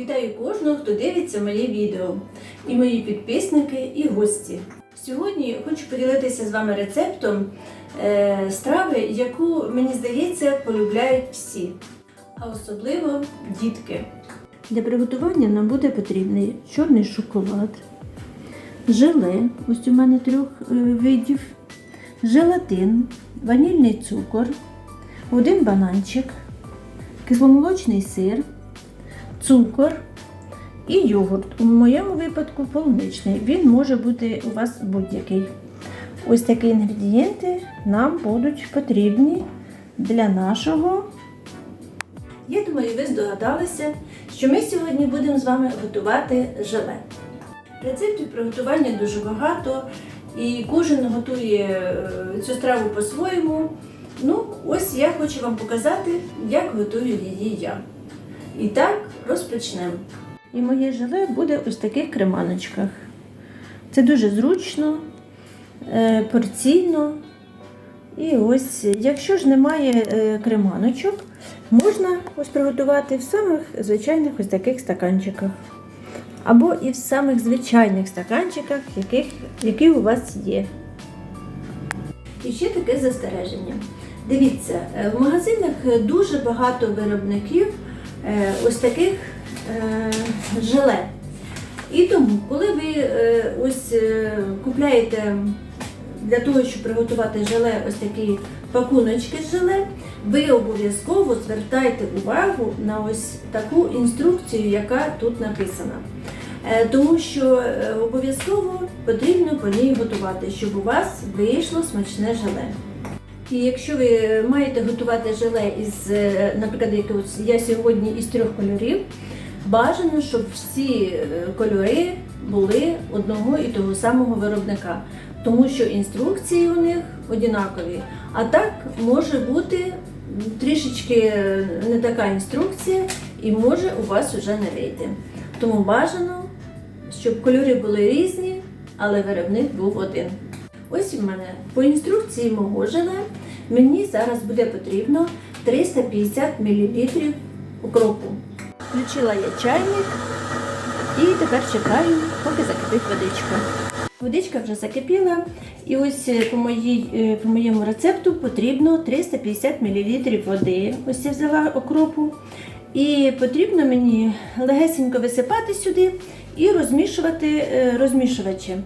Вітаю кожного, хто дивиться моє відео, і мої підписники, і гості. Сьогодні хочу поділитися з вами рецептом е, страви, яку, мені здається, полюбляють всі, а особливо дітки. Для приготування нам буде потрібний чорний шоколад, желе, ось у мене трьох е, видів, желатин, ванільний цукор, один бананчик, кисломолочний сир, цукор і йогурт. У моєму випадку полуничний. Він може бути у вас будь-який. Ось такі інгредієнти нам будуть потрібні для нашого. Я думаю, ви здогадалися, що ми сьогодні будемо з вами готувати желе. Рецептів приготування дуже багато, і кожен готує е, цю страву по-своєму. Ну, ось я хочу вам показати, як готую її я. І так, розпочнемо. І моє желе буде ось в таких креманочках. Це дуже зручно, е, порційно. І ось, якщо ж немає е, креманочок, можна ось приготувати в самих звичайних ось таких стаканчиках. Або і в самих звичайних стаканчиках, яких, які у вас є. І ще таке застереження. Дивіться, е, в магазинах дуже багато виробників ось таких е, желе. І тому, коли ви е, ось е, купляєте для того, щоб приготувати желе ось такі пакуночки з желе, ви обов'язково звертайте увагу на ось таку інструкцію, яка тут написана. Е, Тому що е, обов'язково потрібно по ній готувати, щоб у вас вийшло смачне желе. І якщо ви маєте готувати желе із, е, наприклад, я сьогодні із трьох кольорів, бажано, щоб всі е, кольори були одного і того самого виробника, тому що інструкції у них однакові. А так може бути трішечки е, не така інструкція, і може у вас вже не вийти. Тому бажано, щоб кольори були різні, але виробник був один. Ось у мене по інструкції мого желе мені зараз буде потрібно 350 мл укропу. Включила я чайник і тепер чекаю, поки закипить водичка. Водичка вже закипіла, і ось е, по, моїй, е, по моєму рецепту потрібно 350 мл води. Ось я взяла окропу. І потрібно мені легесенько висипати сюди і розмішувати е, розмішувачем.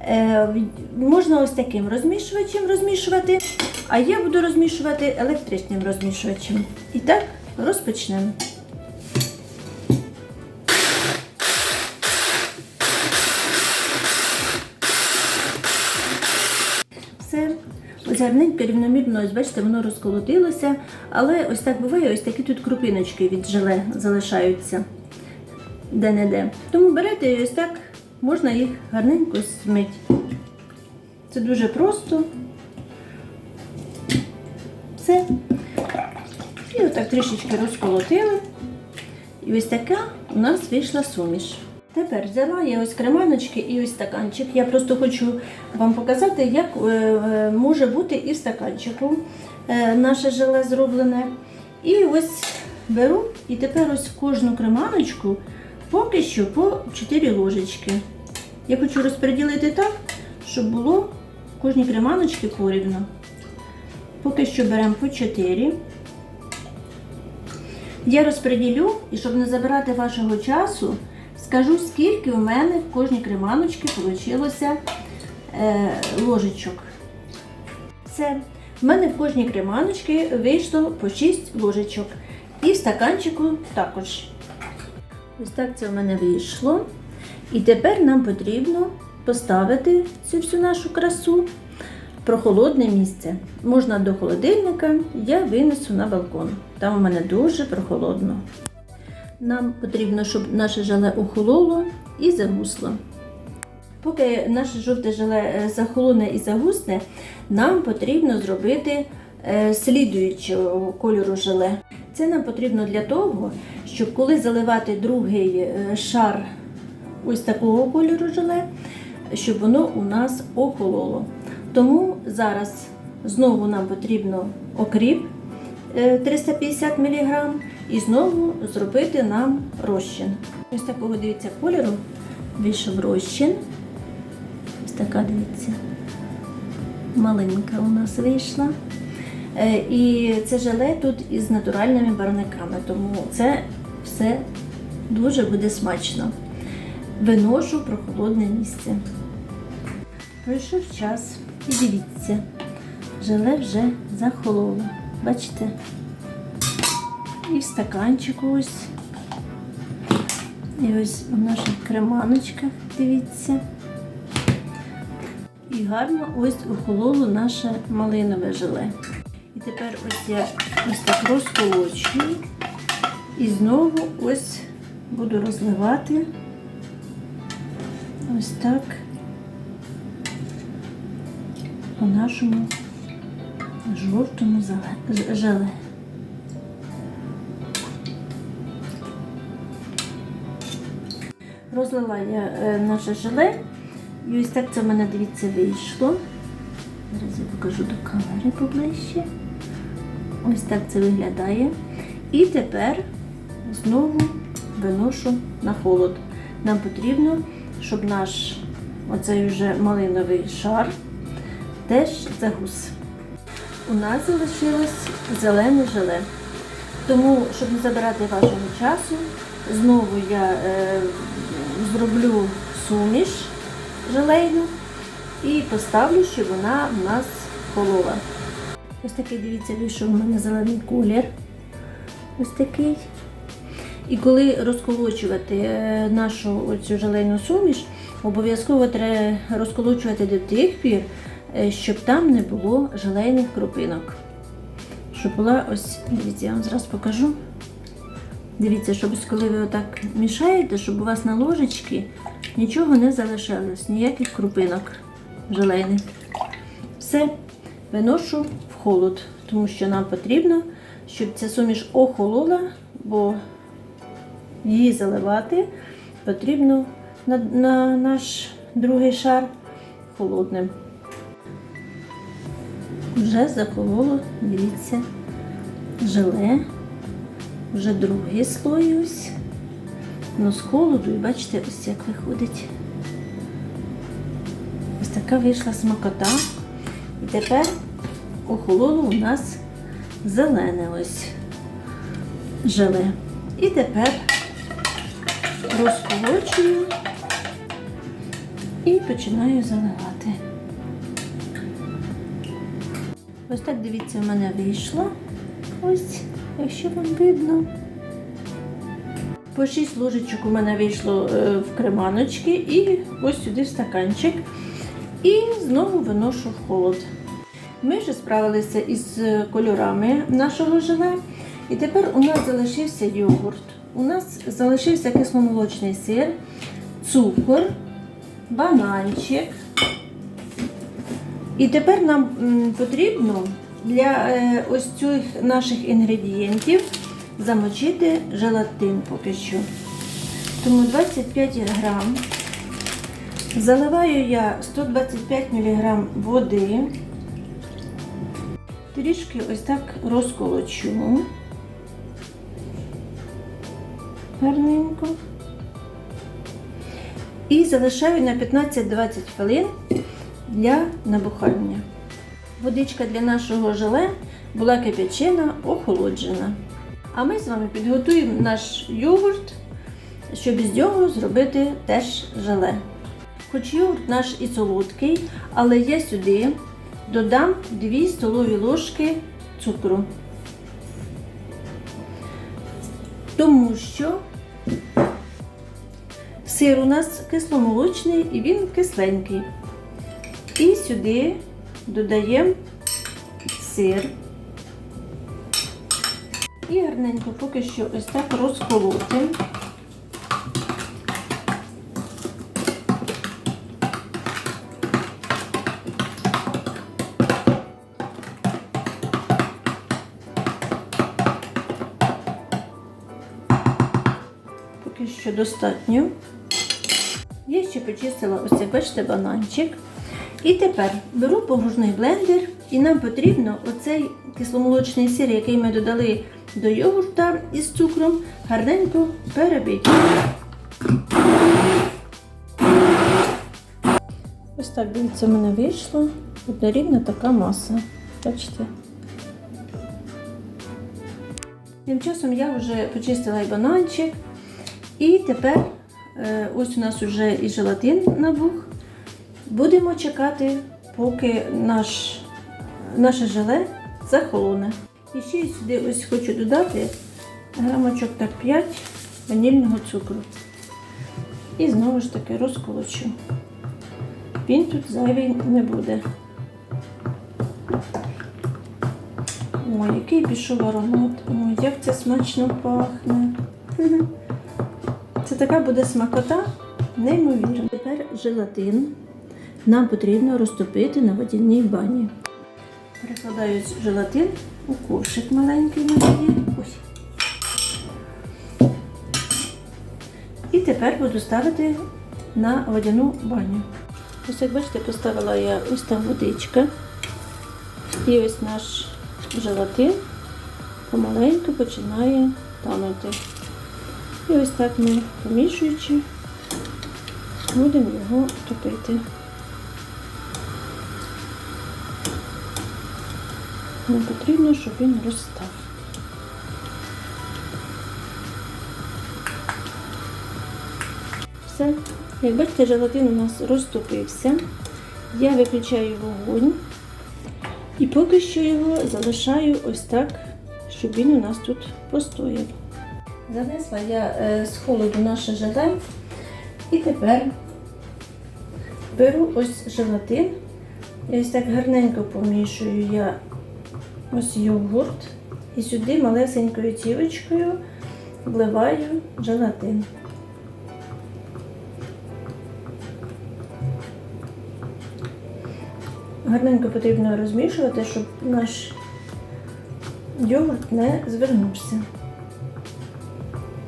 Е, Можна ось таким розмішувачем розмішувати, а я буду розмішувати електричним розмішувачем. І так, розпочнемо. Все. Ось рівномірно, ось бачите, воно розколотилося, але ось так буває, ось такі тут крупиночки від желе залишаються де-не-де. Тому берете і ось так можна їх гарненько смити. Це дуже просто. Все. І отак трішечки розколотили. І ось така у нас вийшла суміш. Тепер взяла я ось креманочки і ось стаканчик. Я просто хочу вам показати, як е, е, може бути і в стаканчику е, наше желе зроблене. І ось беру і тепер ось кожну креманочку поки що по 4 ложечки. Я хочу розподілити так, щоб було в кожній креманочці порівно. Поки що беремо по 4. Я розподілю, і щоб не забирати вашого часу, скажу, скільки у мене в кожній креманочці вийшло е, ложечок. Це в мене в кожній креманочці вийшло по 6 ложечок. І в стаканчику також. Ось так це в мене вийшло. І тепер нам потрібно поставити цю всю нашу красу в прохолодне місце. Можна до холодильника, я винесу на балкон. Там у мене дуже прохолодно. Нам потрібно, щоб наше желе охололо і загусло. Поки наше жовте желе е, захолоне і загусне, нам потрібно зробити е, слідуючого кольору желе. Це нам потрібно для того, щоб коли заливати другий е, шар ось такого кольору желе, щоб воно у нас охололо. Тому зараз знову нам потрібно окріп е, 350 мг і знову зробити нам розчин. Ось такого дивіться кольору вийшов розчин. Ось така дивіться. Малинка у нас вийшла. Е, І це желе тут із натуральними барвниками, тому це все дуже буде смачно. Виношу в прохолодне місце. Пройшов час і дивіться, желе вже захололо. Бачите? І в стаканчику ось. І ось у наших креманочках, дивіться. І гарно ось охололо наше малинове желе. Тепер ось я ось так розколочую. І знову ось буду розливати ось так по нашому жовтому желе. Розлила я е, наше желе. І ось так це в мене, дивіться, вийшло. Зараз я покажу до камери поближче. Ось так це виглядає. І тепер знову виношу на холод. Нам потрібно, щоб наш оцей вже малиновий шар теж загус. У нас залишилось зелене желе. Тому, щоб не забирати вашого часу, знову я е, зроблю суміш желейну і поставлю, щоб вона в нас холола. Ось такий, дивіться, вийшов у мене зелений колір. Ось такий. І коли розколочувати е, нашу оцю желейну суміш, обов'язково треба розколочувати до тих пір, е, щоб там не було желейних крупинок. Щоб була ось, дивіться, я вам зараз покажу. Дивіться, щоб коли ви отак мішаєте, щоб у вас на ложечці нічого не залишалось, ніяких крупинок желейних. Все, виношу в холод, тому що нам потрібно, щоб ця суміш охолола, бо її заливати потрібно на, на наш другий шар холодним. Вже захололо, дивіться, желе. Вже другий слой ось. Ну, з холоду, і бачите, ось як виходить. Ось така вийшла смакота. Тепер охололо у нас зелене ось желе. І тепер розколочую і починаю заливати. Ось так дивіться, в мене вийшло. Ось, якщо вам видно. По 6 ложечок у мене вийшло е, в креманочки і ось сюди в стаканчик. І знову виношу в холод. Ми вже справилися із е, кольорами нашого желе. І тепер у нас залишився йогурт. У нас залишився кисломолочний сир, цукор, бананчик. І тепер нам потрібно для е, ось цих наших інгредієнтів замочити желатин поки що. Тому 25 грам. Заливаю я 125 мг води. Трішки ось так розколочу. Гарненько. І залишаю на 15-20 хвилин для набухання. Водичка для нашого желе була кип'ячена, охолоджена. А ми з вами підготуємо наш йогурт, щоб з нього зробити теж желе. Хоч йогурт наш і солодкий, але я сюди додам 2 столові ложки цукру. Тому що сир у нас кисломолочний і він кисленький. І сюди додаємо сир. І гарненько поки що ось так розколотимо. Поки що достатньо. Я ще почистила ось цей, бачите, бананчик. І тепер беру погружний блендер, і нам потрібно оцей кисломолочний сир, який ми додали до йогурта із цукром гарненько перебити. Ось так, дивіться, в мене вийшло однорідна така маса. Бачите? Тим часом я вже почистила і бананчик. І тепер е, ось у нас вже і желатин набух. Будемо чекати, поки наш, наше желе захолоне. І ще сюди ось хочу додати грамочок так 5 ванільного цукру. І знову ж таки розколочу. Він тут зайвий не буде. Ой, який пішов аромат. Ой, як це смачно пахне. Це така буде смакота, неймовірна. Тепер желатин нам потрібно розтопити на водяній бані. Перекладаю желатин у ковшик маленький на. Ось. І тепер буду ставити на водяну баню. Ось як бачите, поставила я ось там водичка. І ось наш желатин помаленьку починає танути. І ось так ми, помішуючи, будемо його топити. Нам потрібно, щоб він розстав. Все. Як бачите, желатин у нас розтопився. Я виключаю вогонь і поки що його залишаю ось так, щоб він у нас тут постояв. Занесла я е, з холоду наше желе і тепер беру ось желатин і ось так гарненько помішую я ось йогурт і сюди малесенькою цівочкою вливаю желатин. Гарненько потрібно розмішувати, щоб наш йогурт не звернувся.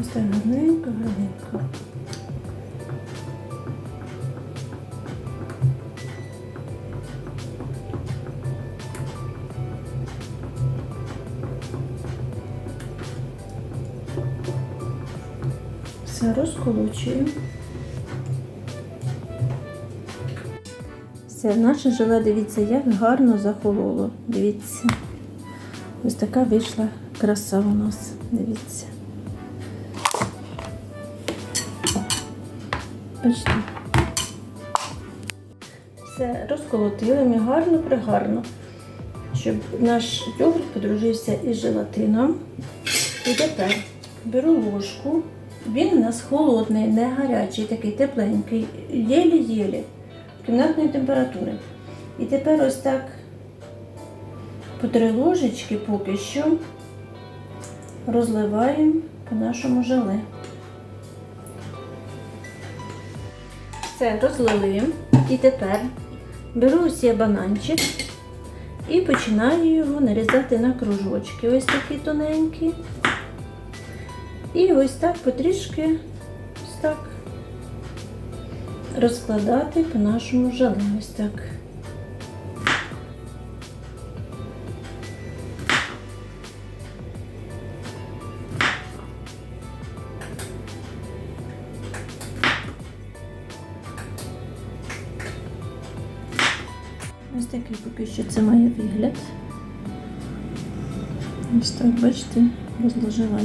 Ось так гарненько, гарненько. Все розколочую. Все, наше желе, дивіться, як гарно захололо. Дивіться. Ось така вийшла краса у нас. Дивіться. Бачите. Все, розколотили ми гарно, пригарно, щоб наш йогурт подружився із желатином. І тепер беру ложку. Він у нас холодний, не гарячий, такий тепленький, єлі-єлі кімнатної температури. І тепер ось так по три ложечки поки що розливаємо по нашому желе. Все, розлили. І тепер беру ось я бананчик і починаю його нарізати на кружочки. Ось такі тоненькі. І ось так потрішки ось так розкладати по нашому желе. Ось так. Що це має вигляд. Ось так, бачите, розложила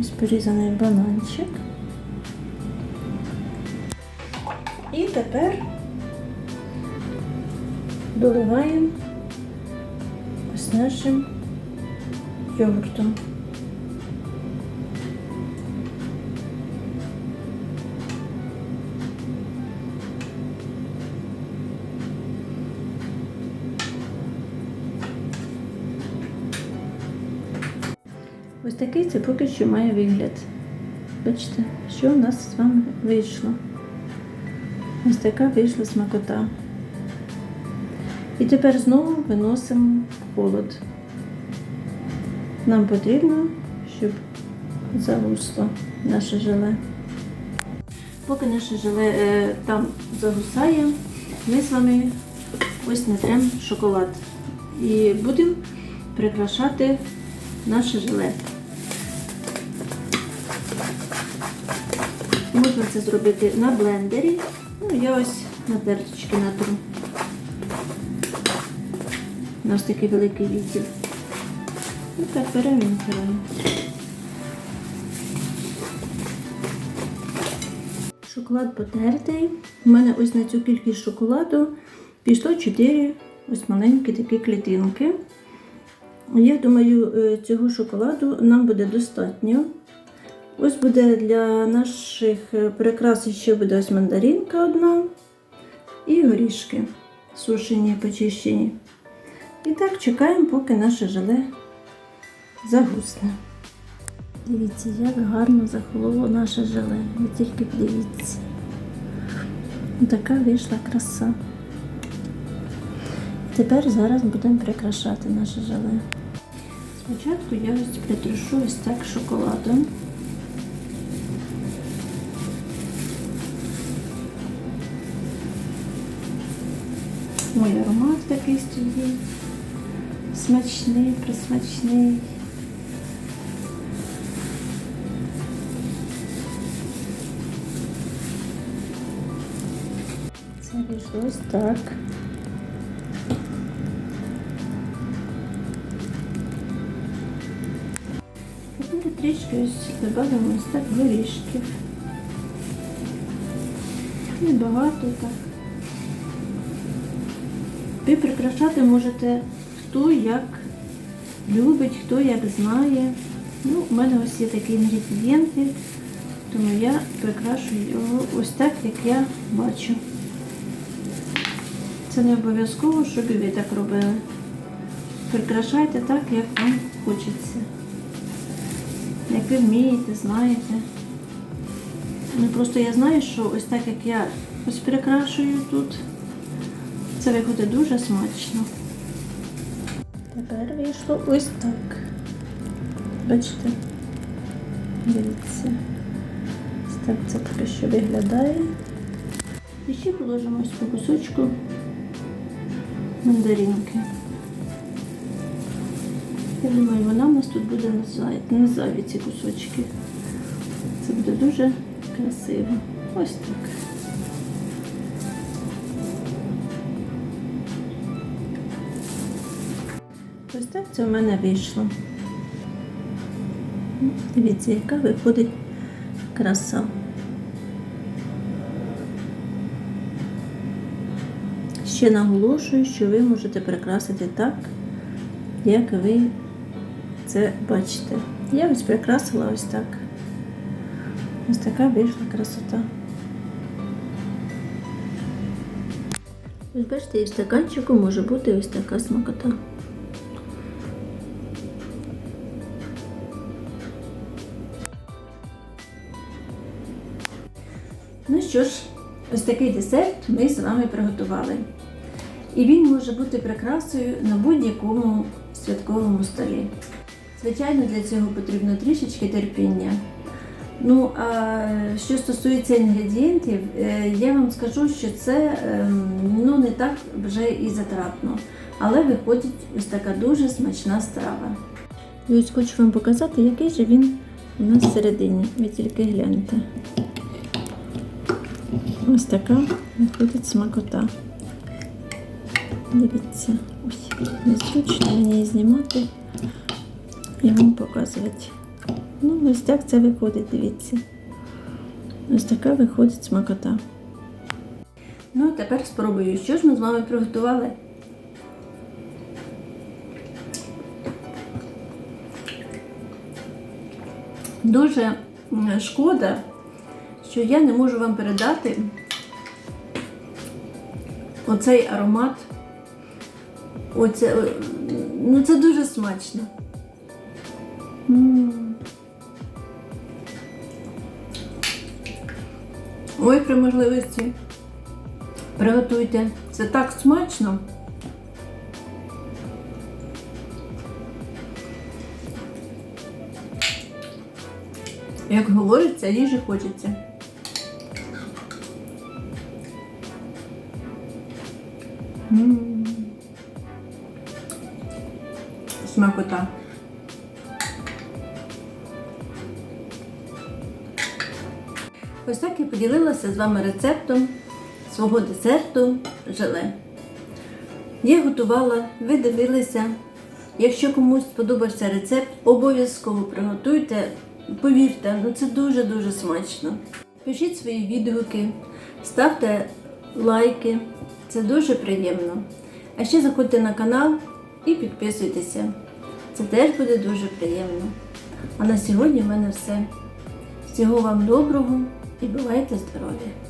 ось порізаний бананчик. І тепер доливаємо ось нашим йогуртом. Такий це поки що має вигляд. Бачите, що у нас з вами вийшло. Ось така вийшла смакота. І тепер знову виносимо холод. Нам потрібно, щоб загусло наше желе. Поки наше желе е, там загусає, ми з вами ось натрем шоколад. І будемо прикрашати наше желе. Можна це зробити на блендері. Ну, я ось на терточки натру. У нас такий великий відділ. І так перемінкуємо. Шоколад потертий. У мене ось на цю кількість шоколаду пішло 4 ось маленькі такі клітинки. Я думаю, е, цього шоколаду нам буде достатньо. Ось буде для наших е, прикрас ще буде ось мандаринка одна і горішки сушені, почищені. І так чекаємо, поки наше желе загусне. Дивіться, як гарно захололо наше желе. Ви тільки подивіться. Така вийшла краса. Тепер зараз будемо прикрашати наше желе. Спочатку я ось притрушу ось так шоколадом. Ой, аромат такий стоїть. Смачний, присмачний. Це ось так. Тепер трішки ось додамо ось так горішків. Небагато так. Ви прикрашати можете хто як любить, хто як знає. Ну, у мене ось є такі інгредієнти, тому я прикрашую його ось так, як я бачу. Це не обов'язково, щоб ви так робили. Прикрашайте так, як вам хочеться. Як ви вмієте, знаєте. Ну просто я знаю, що ось так як я ось прикрашую тут, це виходить дуже смачно. Тепер вийшло ось так. Бачите? Дивіться. Ось так це поки що виглядає. І ще положимо ось по кусочку мандаринки. Я думаю, вона у нас тут буде на зайві ці кусочки. Це буде дуже красиво. Ось так. Так це у мене вийшло. Дивіться, яка виходить краса. Ще наголошую, що ви можете прикрасити так, як ви це бачите. Я ось прикрасила ось так. Ось така вийшла красота. Ось бачите, і в стаканчику може бути ось така смакота. Що ж, ось такий десерт ми з вами приготували. І він може бути прикрасою на будь-якому святковому столі. Звичайно, для цього потрібно трішечки терпіння. Ну, а що стосується інгредієнтів, е, я вам скажу, що це ем, ну, не так вже і затратно. Але виходить ось така дуже смачна страва. І ось хочу вам показати, який же він у нас всередині. Ви тільки гляньте. Ось така виходить смакота. Дивіться, ось незручно мені знімати і вам показувати. Ну, ось так це виходить, дивіться. Ось така виходить смакота. Ну, тепер спробую, що ж ми з вами приготували. Дуже шкода, що я не можу вам передати оцей аромат. Оце, ну це дуже смачно. М. Ой, при можливості. Приготуйте. Це так смачно. Як говориться, їжі хочеться. Смакота. Ось так я поділилася з вами рецептом свого десерту желе. Я готувала, ви дивилися. Якщо комусь сподобався рецепт, обов'язково приготуйте. Повірте, ну це дуже-дуже смачно. Пишіть свої відгуки, ставте лайки, це дуже приємно. А ще заходьте на канал і підписуйтеся. Це теж буде дуже приємно. А на сьогодні в мене все. Всього вам доброго і бувайте здорові!